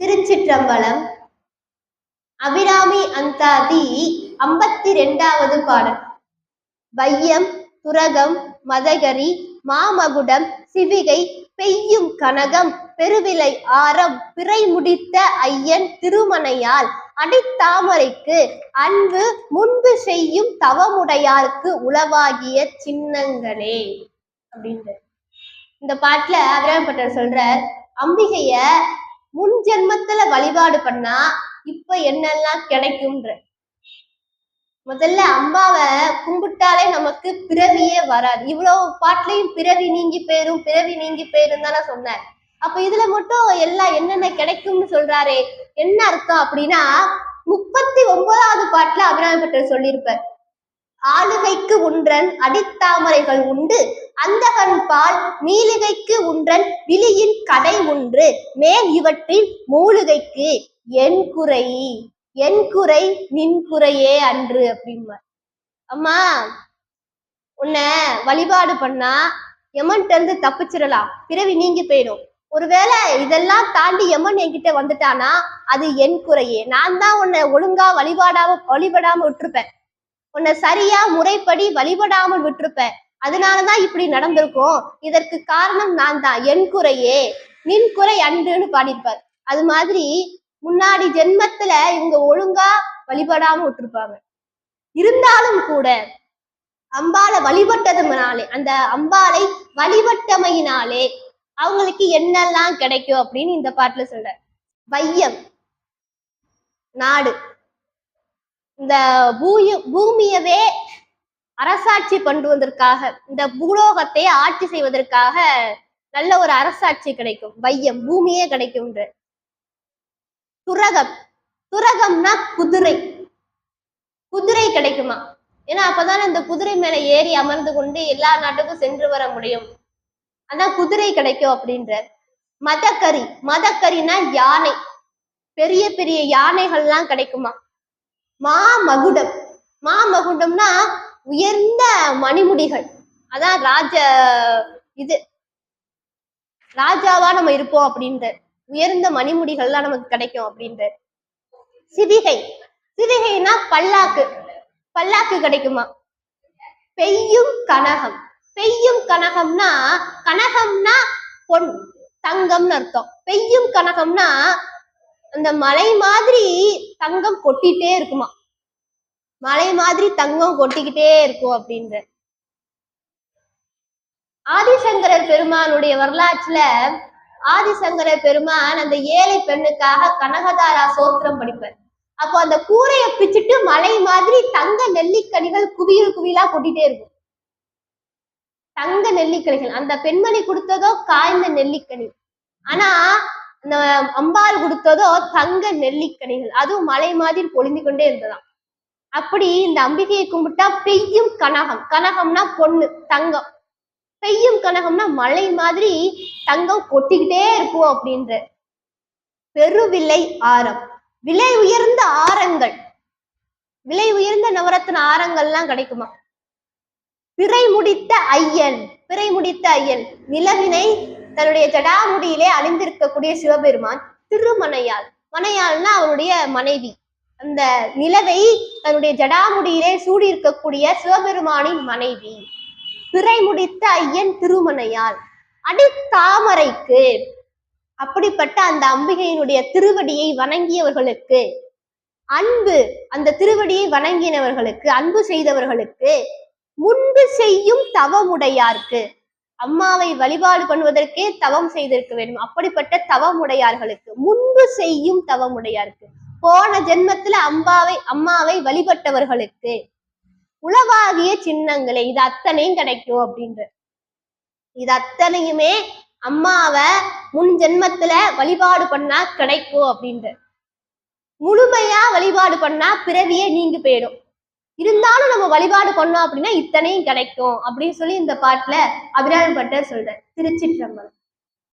திருச்சிற்றம்பலம். அபிராமி அந்தாதி ஐம்பத்தி ரெண்டாவது பாடல். வையம் துரகம் மதகரி மாமகுடம் சிவிகை பெய்யும் கனகம் பெருவிலை ஆரம் பிறை முடித்த ஐயன் திருமணையால் அடித்தாமரைக்கு அன்பு முன்பு செய்யும் தவமுடையாருக்கு உளவாகிய சின்னங்களே அப்படின்ற இந்த பாட்டுல அபிராமப்பட்டர் சொல்றார் அம்பிகைய முன் ஜென்மத்துல வழிபாடு பண்ணா இப்ப என்னெல்லாம் கிடைக்கும்ன்ற. முதல்ல அம்பாவை கும்பிட்டாலே நமக்கு பிறவியே வராது. இவ்வளவு பாட்டுலையும் பிறவி நீங்கி போயிரும் பிறவி நீங்கி போயிரும் தானே சொன்னார். அப்ப இதுல மட்டும் எல்லாம் என்னென்ன கிடைக்கும்னு சொல்றாரு? என்ன அர்த்தம் அப்படின்னா முப்பத்தி ஒன்பதாவது பாட்டுல அபிராமப்பட்டர் சொல்லியிருப்பார். ஆளுகைக்கு உன்றன் அடித்தாமரைகள் உண்டு. அந்தகன் பால் மீளுகைக்கு உன்றன் விழியின் கடை உண்டு. மேல் இவற்றின் மூலிகைக்கு என் குறை என் குறை நின் குறையே அன்று அப்படிம்பார். அம்மா உன்னை வழிபாடு பண்ணா எமன்ட்ட இருந்து தப்பிச்சிடலாம். பிறவி நீங்கி போயிடும். ஒருவேளை இதெல்லாம் தாண்டி எமன் என்கிட்ட வந்துட்டானா அது என் குறையே. நான் தான் உன்னை ஒழுங்கா வழிபாடாம வழிபடாம விட்டுருப்பேன். உன்னை சரியா முறைப்படி வழிபடாமல் விட்டுருப்பேன். அதனாலதான் இப்படி நடந்திருக்கும். இதற்கு காரணம் நான் தான் என் குறையே. நின் குறை அன்றுன்னு பாடியிருப்பார். அது மாதிரி முன்னாடி ஜென்மத்துல இவங்க ஒழுங்கா வழிபடாம விட்டுருப்பாங்க. இருந்தாலும் கூட அம்பாலை வழிபட்டதுனாலே அந்த அம்பாளை வழிபட்டமையினாலே அவங்களுக்கு என்னெல்லாம் கிடைக்கும் அப்படின்னு இந்த பாட்டுல சொல்ற வையம் நாடு. இந்த பூயு பூமியவே அரசாட்சி பண்ணுவதற்காக இந்த பூலோகத்தை ஆட்சி செய்வதற்காக நல்ல ஒரு அரசாட்சி கிடைக்கும் வையம் பூமியே கிடைக்கும்ன்ற. துரகம் துரகம்னா குதிரை. குதிரை கிடைக்குமா? ஏன்னா அப்பதான் இந்த குதிரை மேல ஏறி அமர்ந்து கொண்டு எல்லா நாட்டுக்கும் சென்று வர முடியும். அதான் குதிரை கிடைக்கும் அப்படின்ற மதக்கறி மதக்கறினா யானை. பெரிய பெரிய யானைகள்லாம் கிடைக்குமா? மாமகுடம். மாமகுடம்னா உயர்ந்த மணிமுடிகள். அதான் ராஜ இது ராஜாவா நம்ம இருப்போம் அப்படின்ற உயர்ந்த மணிமுடிகள்லாம் நமக்கு கிடைக்கும் அப்படின்ற சிவிகை. சிவிகைனா பல்லாக்கு. பல்லாக்கு கிடைக்குமா? பெய்யும் கனகம். பெய்யும் கனகம்னா கனகம்னா பொன் தங்கம்னு அர்த்தம். பெய்யும் கனகம்னா அந்த மலை மாதிரி தங்கம் கொட்டிட்டே இருக்குமா? மலை மாதிரி தங்கம் கொட்டிக்கிட்டே இருக்கும் அப்படின்ற. ஆதிசங்கரர் பெருமானுடைய வரலாற்றுல ஆதிசங்கரர் பெருமான் அந்த ஏழை பெண்ணுக்காக கனகதாரா சோத்திரம் படிப்பார். அப்போ அந்த கூரையை பிச்சுட்டு மலை மாதிரி தங்க நெல்லிக்கனிகள் குவியல் குவியலா கொட்டிட்டே இருக்கும். தங்க நெல்லிக்கனிகள். அந்த பெண்மணி கொடுத்ததோ காய்ந்த நெல்லிக்கனி. ஆனா அம்பாள் கொடுத்ததோ தங்க நெல்லிக்கனிகள். அதுவும் மலை மாதிரி பொழிந்து கொண்டே இருந்ததாம். அப்படி இந்த அம்பிகையை கும்பிட்டா பெய்யும் கனகம். கனகம்னா பொண்ணு தங்கம். பெய்யும் கனகம்னா மலை மாதிரி தங்கம் கொட்டிக்கிட்டே இருக்கும் அப்படின்ற பெருவிலை ஆரம். விலை உயர்ந்த ஆரங்கள். விலை உயர்ந்த நவரத்ன ஆரங்கள்லாம் கிடைக்குமா பிறை முடித்த ஐயன் பிறை முடித்த ஐயன் நிலவினை தன்னுடைய ஜடாமுடியிலே அணிந்திருக்கக்கூடிய சிவபெருமான் திருமணையாள். மனையாள்னா அவருடைய மனைவி. அந்த நிலவை தன்னுடைய ஜடாமுடியிலே சூடி இருக்கக்கூடிய சிவபெருமானின் மனைவி. பிறை முடித்த ஐயன் திருமணையாள். அடித்தாமரைக்கு அப்படிப்பட்ட அந்த அம்பிகையினுடைய திருவடியை வணங்கியவர்களுக்கு அன்பு அந்த திருவடியை வணங்கினவர்களுக்கு அன்பு செய்தவர்களுக்கு முன்பு செய்யும் தவமுடையார்க்கு அம்மாவை வழிபாடு பண்ணுவதற்கே தவம் செய்திருக்க வேண்டும். அப்படிப்பட்ட தவமுடையார்களுக்கு முன்பு செய்யும் தவமுடையாருக்கு போன ஜென்மத்துல அம்பாவை அம்மாவை வழிபட்டவர்களுக்கு உளவாகிய சின்னங்களே இது அத்தனையும் கிடைக்கும் அப்படின்ற. இது அத்தனையுமே அம்மாவை முன் ஜென்மத்துல வழிபாடு பண்ணா கிடைக்கும் அப்படின்ற. முழுமையா வழிபாடு பண்ணா பிறவியே நீங்கி போயிடும். இருந்தாலும் நம்ம வழிபாடு பண்ணோம் அப்படின்னா இத்தனையும் கிடைக்கும் அப்படின்னு சொல்லி இந்த பாட்டுல அபிராமி பட்டர் சொல்ற திருச்சிற்றம்பலம்.